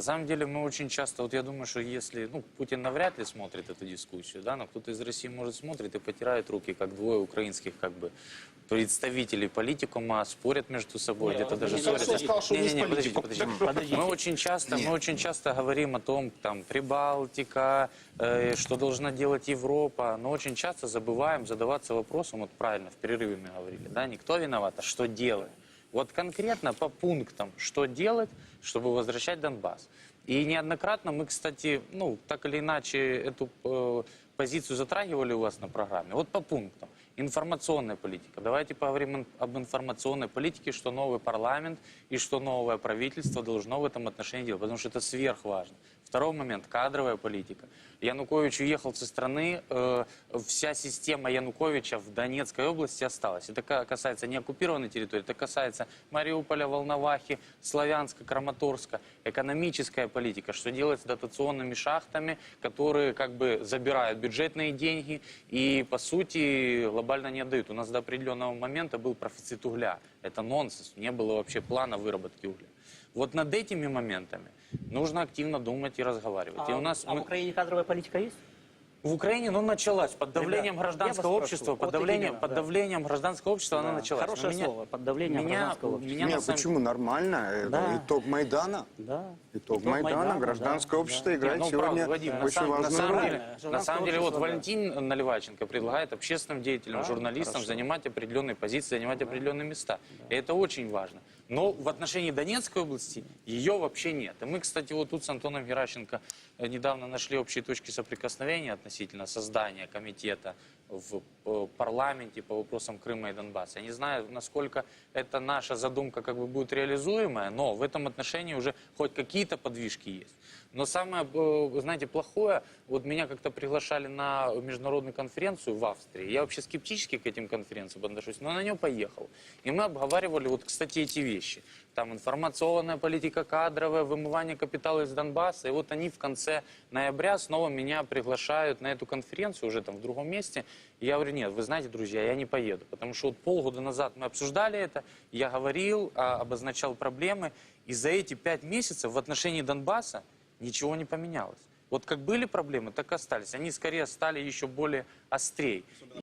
На самом деле мы очень часто, вот я думаю, что если, ну, Путин навряд ли смотрит эту дискуссию, да, но кто-то из России, может, смотрит и потирает руки, как двое украинских, как бы, представителей политикума спорят между собой, где-то даже не ссорятся. не Не-не-не, из подождите, подождите. Подождите. Мы очень часто, мы очень часто говорим о том, там, Прибалтика, э, что должна делать Европа, но очень часто забываем задаваться вопросом, вот правильно, в перерыве мы говорили, да, никто виноват, а что делать? Вот конкретно по пунктам, что делать, чтобы возвращать Донбасс. И неоднократно мы, кстати, ну, так или иначе, эту э, позицию затрагивали у вас на программе. Вот по пунктам. Информационная политика. Давайте поговорим об информационной политике, что новый парламент и что новое правительство должно в этом отношении делать, потому что это сверхважно. Второй момент – кадровая политика. Янукович уехал со страны, э, вся система Януковича в Донецкой области осталась. Это ка- касается не оккупированной территории, это касается Мариуполя, Волновахи, Славянска, Краматорска. Экономическая политика, что делать с дотационными шахтами, которые как бы забирают бюджетные деньги и, по сути, глобально не отдают. У нас до определенного момента был профицит угля. Это нонсенс, не было вообще плана выработки угля. Вот над этими моментами нужно активно думать и разговаривать. и у нас а в мы- Украине кадровая политика есть? В Украине, ну, началась под давлением Ребят, гражданского общества, под давлением, именно, под да. давлением гражданского общества она Да, началась. Но хорошее меня- слово, под давлением меня, гражданского общества. меня на Нет, самом- почему? Нормально. Это Да. Итог Майдана. Да. Итог, Итог Майдана. Майдана, Гражданское да, общество да. играет Не, ну, сегодня правда, Вадим, на очень самом, на важную самом роль. деле, на самом деле, вот да. Валентин Наливайченко предлагает общественным деятелям, Да, журналистам хорошо. занимать определенные позиции, занимать определенные места. И это очень важно. Но в отношении Донецкой области ее вообще нет. И мы, кстати, вот тут с Антоном Геращенко э, недавно нашли общие точки соприкосновения относительно создания комитета в э, парламенте по вопросам Крыма и Донбасса. Я не знаю, насколько это наша задумка как бы будет реализуемая, но в этом отношении уже хоть какие-то подвижки есть. Но самое, э, знаете, плохое, вот меня как-то приглашали на международную конференцию в Австрии. Я вообще скептически к этим конференциям отношусь, но на нее поехал. И мы обговаривали вот, кстати, эти вещи. Там информационная политика кадровая, вымывание капитала из Донбасса. И вот они в конце ноября снова меня приглашают на эту конференцию уже там в другом месте. И я говорю, нет, вы знаете, друзья, я не поеду. Потому что вот полгода назад мы обсуждали это, я говорил, а, обозначал проблемы. И за эти пять месяцев в отношении Донбасса ничего не поменялось. Вот как были проблемы, так и остались. Они скорее стали еще более острее.